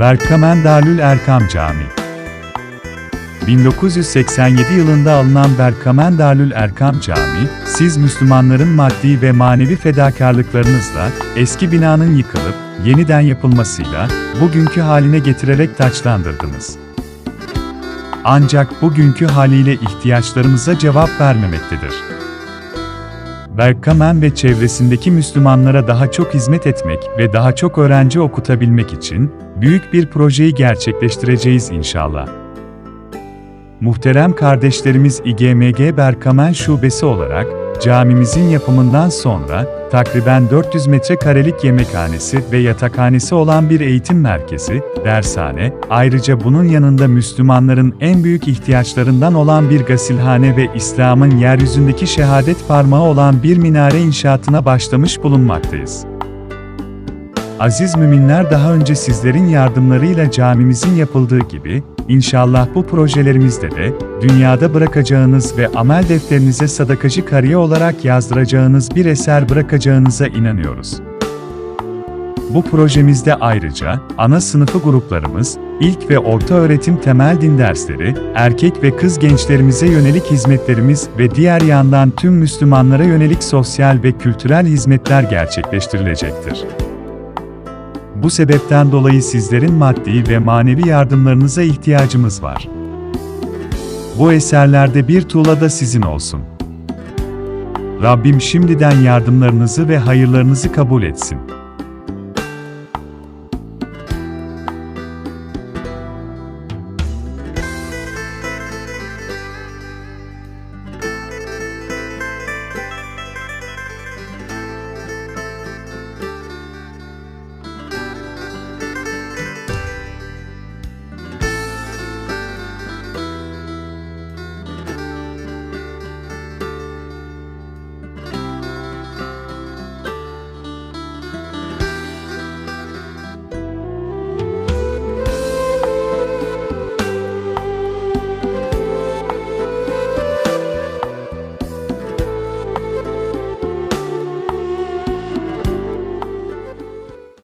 Berkamen Darül Erkam Camii 1987 yılında alınan Berkamen Darül Erkam Camii, siz Müslümanların maddi ve manevi fedakarlıklarınızla, eski binanın yıkılıp, yeniden yapılmasıyla, bugünkü haline getirerek taçlandırdınız. Ancak bugünkü haliyle ihtiyaçlarımıza cevap vermemektedir. Berkamen ve çevresindeki Müslümanlara daha çok hizmet etmek ve daha çok öğrenci okutabilmek için büyük bir projeyi gerçekleştireceğiz inşallah. Muhterem kardeşlerimiz İGMG Berkamen Şubesi olarak, camimizin yapımından sonra, takriben 400 metrekarelik yemekhanesi ve yatakhanesi olan bir eğitim merkezi, dershane, ayrıca bunun yanında Müslümanların en büyük ihtiyaçlarından olan bir gasilhane ve İslam'ın yeryüzündeki şehadet parmağı olan bir minare inşaatına başlamış bulunmaktayız. Aziz müminler daha önce sizlerin yardımlarıyla camimizin yapıldığı gibi, inşallah bu projelerimizde de, dünyada bırakacağınız ve amel defterinize sadakacı kariye olarak yazdıracağınız bir eser bırakacağınıza inanıyoruz. Bu projemizde ayrıca, ana sınıfı gruplarımız, ilk ve orta öğretim temel din dersleri, erkek ve kız gençlerimize yönelik hizmetlerimiz ve diğer yandan tüm Müslümanlara yönelik sosyal ve kültürel hizmetler gerçekleştirilecektir. Bu sebepten dolayı sizlerin maddi ve manevi yardımlarınıza ihtiyacımız var. Bu eserlerde bir tuğla da sizin olsun. Rabbim şimdiden yardımlarınızı ve hayırlarınızı kabul etsin.